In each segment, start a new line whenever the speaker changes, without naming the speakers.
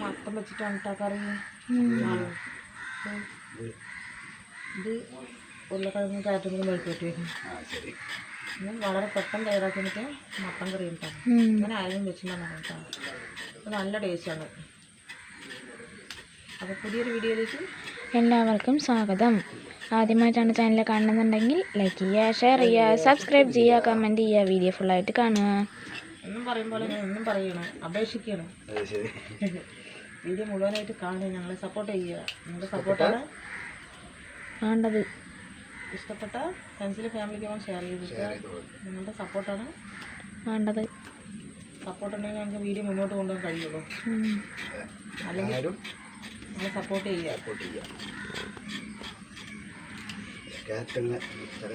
മത്തം വെച്ചിട്ടാണ് കേട്ടോ കറി. ഇത് ഉരുളക്കിഴങ്ങ് കാറ്റുമ്പോൾ മെഴുക്കിട്ട് വരും വളരെ പെട്ടെന്ന് തയ്യാറാക്കിയിട്ട് മട്ടൻ കറി കിട്ടാം ഇങ്ങനെ ആയാലും വെച്ചിട്ടുണ്ടാകും കേട്ടോ ഇത് നല്ല ടേസ്റ്റാണ് അപ്പോൾ പുതിയൊരു വീഡിയോയിലേക്ക്
എല്ലാവർക്കും സ്വാഗതം. ആദ്യമായിട്ടാണ് ചാനൽ കാണുന്നുണ്ടെങ്കിൽ ലൈക്ക് ചെയ്യുക ഷെയർ ചെയ്യുക സബ്സ്ക്രൈബ് ചെയ്യുക കമന്റ് ചെയ്യുക വീഡിയോ ഫുള്ളായിട്ട് കാണുക.
എന്നും പറയുമ്പോൾ പോലെ ഞാൻ എന്നും പറയണം അപേക്ഷിക്കണം വീഡിയോ മുഴുവനായിട്ട് കാണുക ഞങ്ങളെ സപ്പോർട്ട് ചെയ്യുക. നിങ്ങളുടെ സപ്പോർട്ടാണ്
വേണ്ടത്.
ഇഷ്ടപ്പെട്ട ഫ്രണ്ട്സിലെ ഫാമിലിക്ക് ഷെയർ ചെയ്തിട്ട് നിങ്ങളുടെ സപ്പോർട്ടാണ്
വേണ്ടത്.
സപ്പോർട്ട് ഉണ്ടെങ്കിൽ ഞങ്ങൾക്ക് വീഡിയോ മുന്നോട്ട് കൊണ്ടുപോകാൻ കഴിയുള്ളൂ. അല്ലെങ്കിൽ
ആരും
നമ്മളെ സപ്പോർട്ട് ചെയ്യുക.
ചെറിയ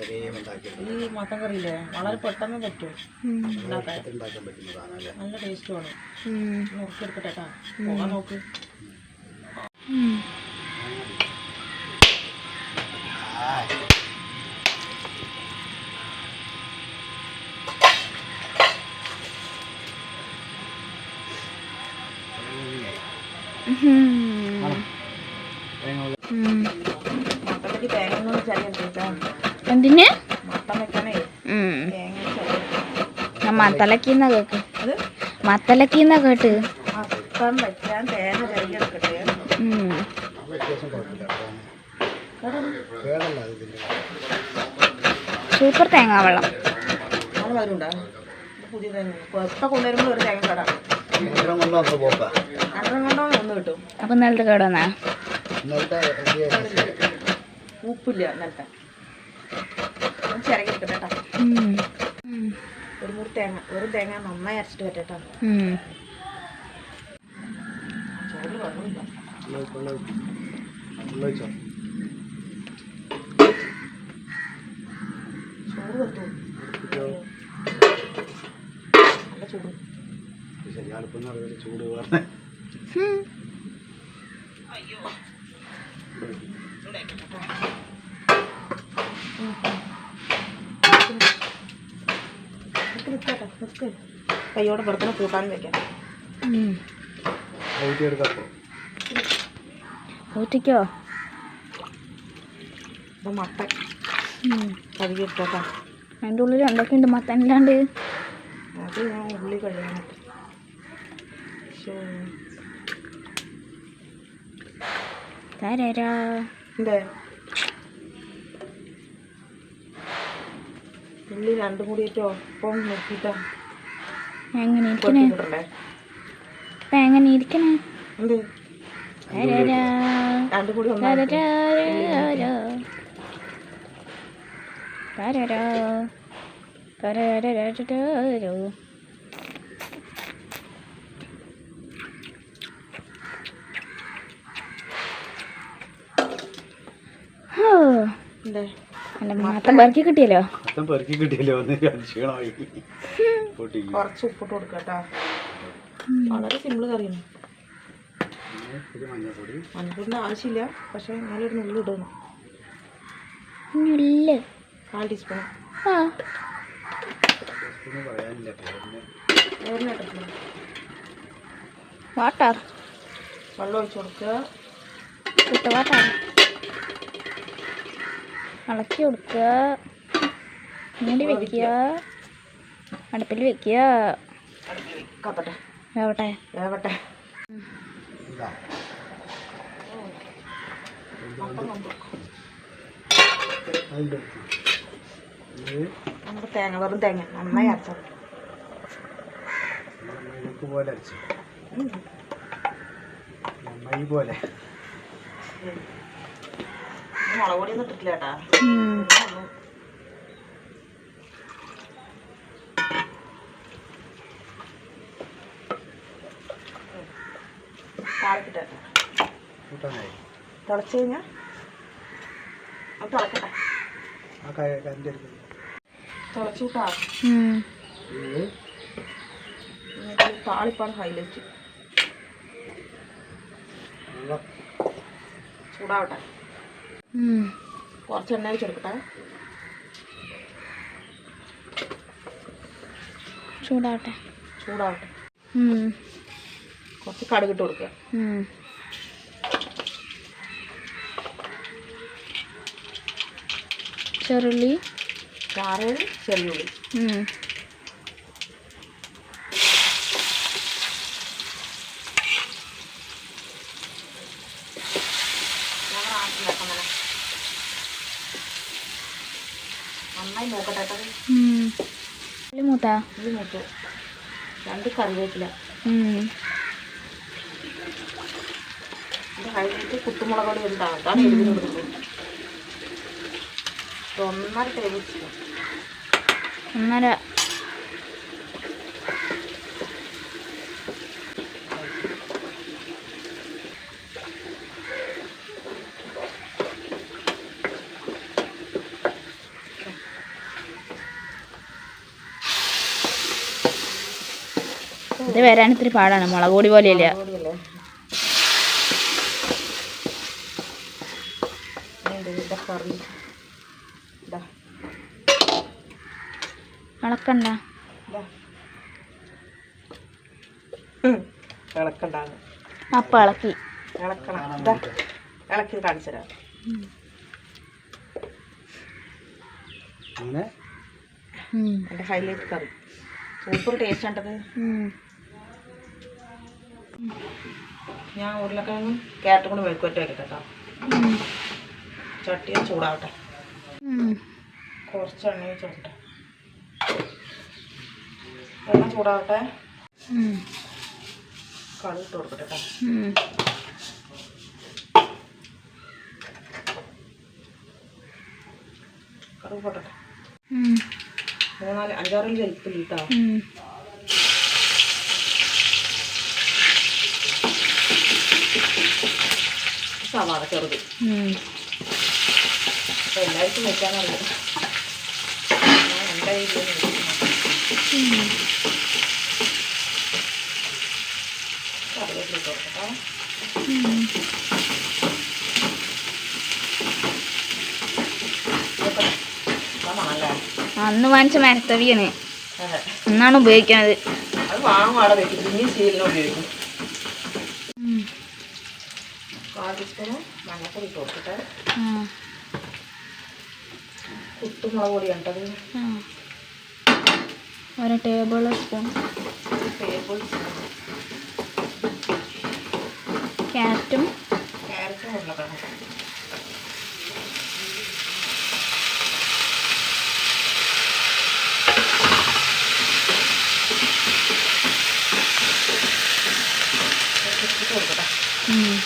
ചെറിയ ഉണ്ടാക്കിയത്
ഈ മട്ടൻ കറിയില്ലേ? വളരെ പെട്ടെന്ന് പറ്റും ഉണ്ടാക്കാൻ.
ഉണ്ടാക്കാൻ പറ്റുന്നതാണ് അല്ലേ
നല്ല ടേസ്റ്റുമാണ്. നോക്കിയെടുക്കട്ടെ കേട്ടോ. പോകാൻ നോക്ക്.
ഉം.
കുഴപ്പമില്ല
കേക്ക്.
കേടല്ല കേട്ട്.
സൂപ്പർ തേങ്ങാ
വെള്ളം. വരുന്നുണ്ടോ പുതിയ തേങ്ങ. ഇപ്പം കൊണ്ടുവരുമ്പോൾ ഒരു തേങ്ങ കട.
ഇത്രയും കൊണ്ട് വന്ന് പോക്കാം.
രണ്ടെണ്ണം കൊണ്ടോ ഒന്ന് കിട്ടും
അപ്പം ഇന്നലത്തെ കേടുവന്നാ
ഇന്നലത്തെ
ഉപ്പില്ല ഇന്നലത്തെ ചിരകി എടുക്കട്ടെ കേട്ടോ. ഒരു മുറി തേങ്ങ ഒരു തേങ്ങ നന്നായി അരച്ചിട്ട് പറ്റട്ടോ ചോറ് വെത്തു? നല്ല ചൂട്.
ശരി അടുപ്പം നടന്നിട്ട് ചൂട് പറഞ്ഞ
ഉം.
കയ്യോടെ പുറത്തുനിന്ന് കൂട്ടാനും വെക്കാം.
ഊറ്റിക്കോ? മത്തൻ.
കഴുകി എടുത്തോട്ടാ.
അതിന്റെ ഉള്ളിൽ എന്തൊക്കെയുണ്ട് മത്തനില്ലാണ്ട്
അത് ഞാൻ ഉള്ളി കഴുകണം.
തരാ.
എന്തേ? ഉള്ളി രണ്ടും കൂടിയിട്ടോ ഒപ്പം നോക്കിയിട്ടാ
എങ്ങനെ ഇരിക്കണേ എങ്ങനെ ഇരിക്കണേ. ഹോ.
എന്തേ?
മത്തം പെറുക്കി കിട്ടിയല്ലോ?
മൊത്തം പെറുക്കി കിട്ടിയല്ലോ ക്ഷീണമായി
കുറച്ച് ഉപ്പിട്ട് കൊടുക്കട്ടാ. വളരെ സിമ്പിൾ കറിയാണ്. മഞ്ഞപ്പൊടിന്റെ ആവശ്യമില്ല പക്ഷേ നല്ലൊരു നുള്ളു ഇടണം കാൽ ടീസ്പൂൺ
ആ. വാട്ടർ.
വെള്ളം ഒഴിച്ചു കൊടുക്കുക.
വാട്ടർ. ഇളക്കി കൊടുക്കുക. മൂടി വെക്കുക. അടുപ്പിൽ വെക്കുക. വേവട്ടെ.
വേവട്ടെ. നമ്മുടെ തേങ്ങ വെറും തേങ്ങ. നന്നായി അരച്ചത്
പോലെ അരച്ചു. നന്നായി പോലെ.
മുളക് പൊടിയൊന്നും ഇട്ടിട്ടില്ല കേട്ടാ. തിളച്ച് കഴിഞ്ഞാൽ അത് തിളക്കട്ടെ. തിളച്ച് എന്നിട്ട് താളിപ്പാണ് ഹൈലൈറ്റ് ചൂടാവട്ടെ. കുറച്ച് എണ്ണ ഒഴിച്ചെടുക്കട്ടെ
ചൂടാവട്ടെ.
ചൂടാവട്ടെ.
ഉം.
കുറച്ച് കടുകിട്ട് കൊടുക്കുക.
ചെറുള്ളി.
ചാറയിൽ ചെറിയ നന്നായി നോക്കട്ടെ കേട്ടോ ഇത്.
മൂത്താ?
ഇത് നോക്കൂ രണ്ട് കറിവേപ്പില.
ഉം.
ഇത് ഹൈലൈറ്റ് കുത്തുമുളക് പൊടി ഉണ്ടാകും അതാണ് എരിവിന് കൊടുക്കുന്നത്. ഒന്നര ടേബിൾ സ്പൂൺ.
ഒന്നര ഇത് വരാൻ ഇത്തിരി പാടാണ്. മുളക് പൊടി പോലെയല്ല? ഇളക്കണ്ട. അപ്പം ഇളക്കി.
ഇളക്കി കാണിച്ചു തരാം. ഹൈലൈറ്റ് കറി. സൂപ്പർ ടേസ്റ്റ് ഉണ്ടത്. ഞാൻ ഉരുളക്കിഴങ്ങും ക്യാരറ്റും കൂടി മെഴുക്കുവറ്റ വയ്ക്കട്ടെ കേട്ടോ.
ഉം.
ചൂടാവട്ടെ. കുറച്ച് എണ്ണ വെച്ചോട്ടെ എണ്ണ ചൂടാവട്ടെ.
ഉം.
കടുക് ഇട്ട് കൊടുക്കട്ടെ കേട്ടോ.
ഉം.
കടുക് പൊട്ടട്ടെ മൂന്നാൽ അഞ്ചാറിൽ വലിപ്പില്ല കേട്ടോ സവാള ചെറുത്. അപ്പോൾ എല്ലാവർക്കും വെക്കാനറിയാം ഞാൻ എന്റെ കയ്യിൽ. കറിവേപ്പില കൊടുക്കട്ടെ
അന്ന് വാങ്ങിച്ച മരത്തവിയാണ് എന്നാണ് ഉപയോഗിക്കുന്നത്
അത് വാങ്ങും അവിടെ വെക്കും പിന്നെയും ശീലിനെ ഉപയോഗിക്കും
ഉം.
കാൽ ടീസ്പൂണ് മഞ്ഞപ്പൊടി ഇട്ട് കൊടുക്കട്ടെ
ആ.
കുത്തുമുളക് പൊടി ഉണ്ടത്.
ഒരു ടേബിൾ സ്പൂൺ
ടേബിൾ
ക്യാരറ്റും
ക്യാരറ്റും ഉരുളക്കിഴങ്ങും ഇട്ട് കൊടുക്കട്ടെ
ഉം.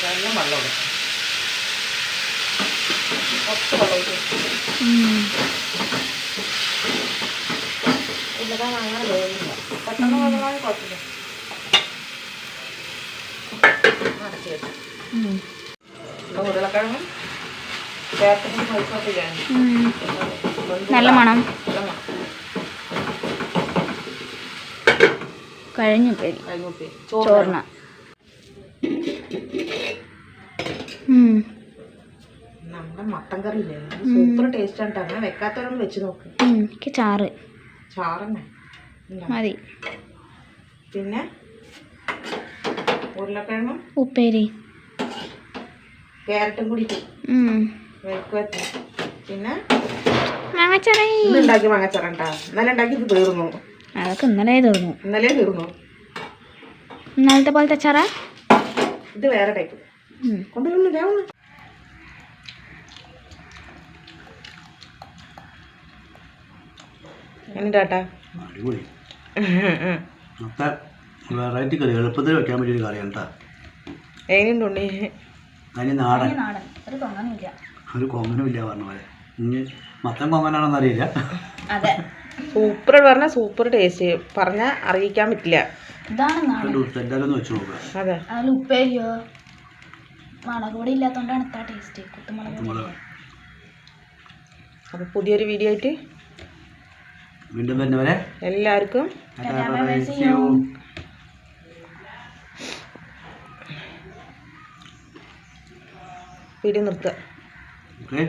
ശകലം വെള്ളം കൊടുക്കും കുറച്ച് വെള്ളം. ഉരുളക്കിഴങ്ങ് അങ്ങനെ വേവില്ല. പെട്ടെന്ന് വെള്ളമാണ് കുഴപ്പമില്ല. അടച്ച് വെച്ചു. ഉരുളക്കിഴങ്ങും.
നല്ല മണം. കഴിഞ്ഞു. പേര് ചോറിന.
മട്ടൻ കറി ഇല്ലേ സൂപ്പർ ടേസ്റ്റ് ആണ്. അങ്ങനെ വെക്കാത്തവരൊന്ന് വെച്ച് നോക്ക്.
എനിക്ക് ചാറ്.
ചാറന്നെ.
മതി.
പിന്നെ? ഉരുളക്കിഴങ്ങും?
ഉപ്പേരി.
ക്യാരറ്റും കൂടി
ഉം.
പിന്നെ?
മാങ്ങച്ചറി.
ഉണ്ടാക്കി വാങ്ങച്ചറണ്ട ഇന്നലെ ഉണ്ടാക്കി ഇത് തീർന്നു.
അതൊക്കെ ഇന്നലെ തീർന്നു.
ഇന്നലെ തീർന്നു.
ഇന്നലത്തെ പോലത്തെ ചറ
ഇത് വേറെ ടൈപ്പ്
ഉം.
ഞാൻ
അടിപൊളി. മൊത്തം വെറൈറ്റി കറി എളുപ്പത്തിൽ വെക്കാൻ പറ്റിയൊരു കറിയാണ് കേട്ടോ
എങ്ങനെയുണ്ട് ഉണ്ണി?
അതിന് നാടൻ.
ഒരു
കൊങ്ങനുമില്ല. പറഞ്ഞ പോലെ. ഇനി മൊത്തം കൊങ്ങനാണെന്ന് അറിയില്ല.
അതെ.
സൂപ്പർ പറഞ്ഞാൽ സൂപ്പർ ടേസ്റ്റ് പറഞ്ഞാൽ അറിയിക്കാൻ പറ്റില്ല.
എല്ലാവരും വെച്ച് നോക്കുക
അതെ.
അതിൽ ഉപ്പേരിയോ? മുളക് പൊടി ഇല്ലാത്തതുകൊണ്ടാണ് ഇത്ര ടേസ്റ്റ് കുത്തുമുളക് പൊടി.
അപ്പോൾ പുതിയൊരു വീഡിയോ ആയിട്ട്
വീണ്ടും വരുന്നവരെ
എല്ലാവർക്കും വീഡിയോ നിർത്തുക
ഓക്കെ